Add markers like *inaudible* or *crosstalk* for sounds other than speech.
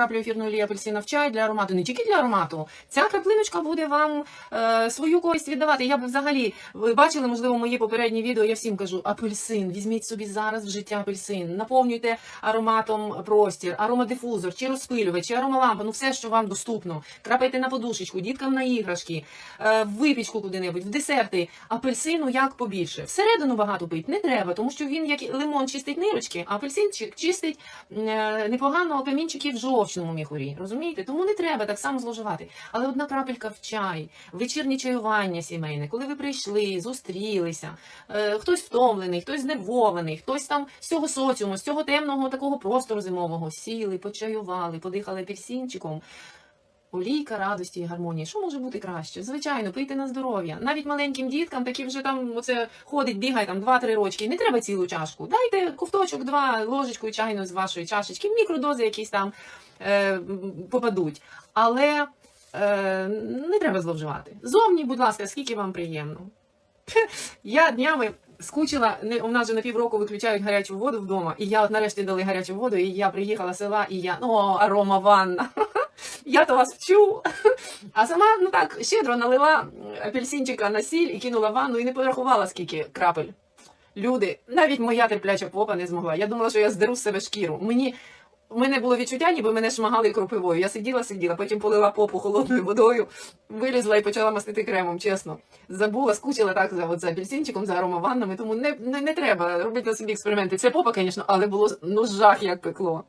Краплю ефірної олії апельсина в чай для аромату, не тільки для аромату. Ця краплиночка буде вам е, свою користь віддавати. Я б взагалі, ви бачили, можливо, мої попередні відео, я всім кажу, апельсин, візьміть собі зараз в життя апельсин, наповнюйте ароматом простір, аромадифузор, чи розпилювач, чи аромалампа, ну все, що вам доступно. Крапайте на подушечку, діткам на іграшки, е, в випічку куди-небудь, в десерти. Апельсину як побільше. Всередину багато пить не треба, тому що він як лимон чистить нирочки, а апельсин чистить е, непогано камінчики в жовчному міхурі. Розумієте? Тому не треба так само зловживати. Але одна крапелька в чай, вечірнє чаювання сімейне, коли ви прийшли, зустрілися, е, хтось втомлений, хтось знервований, хтось там з цього соціуму, з цього темного такого простору зимового сіли, почаювали, подихали апельсинчиком. Олійка радості і гармонії. Що може бути краще? Звичайно, пийте на здоров'я. Навіть маленьким діткам, такі вже там оце ходить, бігає там 2-3 рочки. Не треба цілу чашку. Дайте ковточок, два ложечку чайну з вашої чашечки, мікродози якісь там е, попадуть. Але е, не треба зловживати. Зовні, будь ласка, скільки вам приємно. *laughs* Я днями скучила, не, у нас же на півроку виключають гарячу воду вдома, і я от нарешті дали гарячу воду, і я приїхала з села, і я, ну, арома ванна. *laughs* Я то вас вчу. А сама, ну так, щедро налила апельсинчика на сіль і кинула в ванну і не порахувала, скільки крапель. Люди, навіть моя терпляча попа не змогла. Я думала, що я здеру з себе шкіру. Мені у мене було відчуття, ніби мене шмагали кропивою. Я сиділа, сиділа, потім полила попу холодною водою, вилізла і почала мастити кремом, чесно. Забула, скучила так за, от, за апельсинчиком, за аромаваннами, тому не, не, не треба робити на собі експерименти. Це попа, звісно, але було ну жах, як пекло.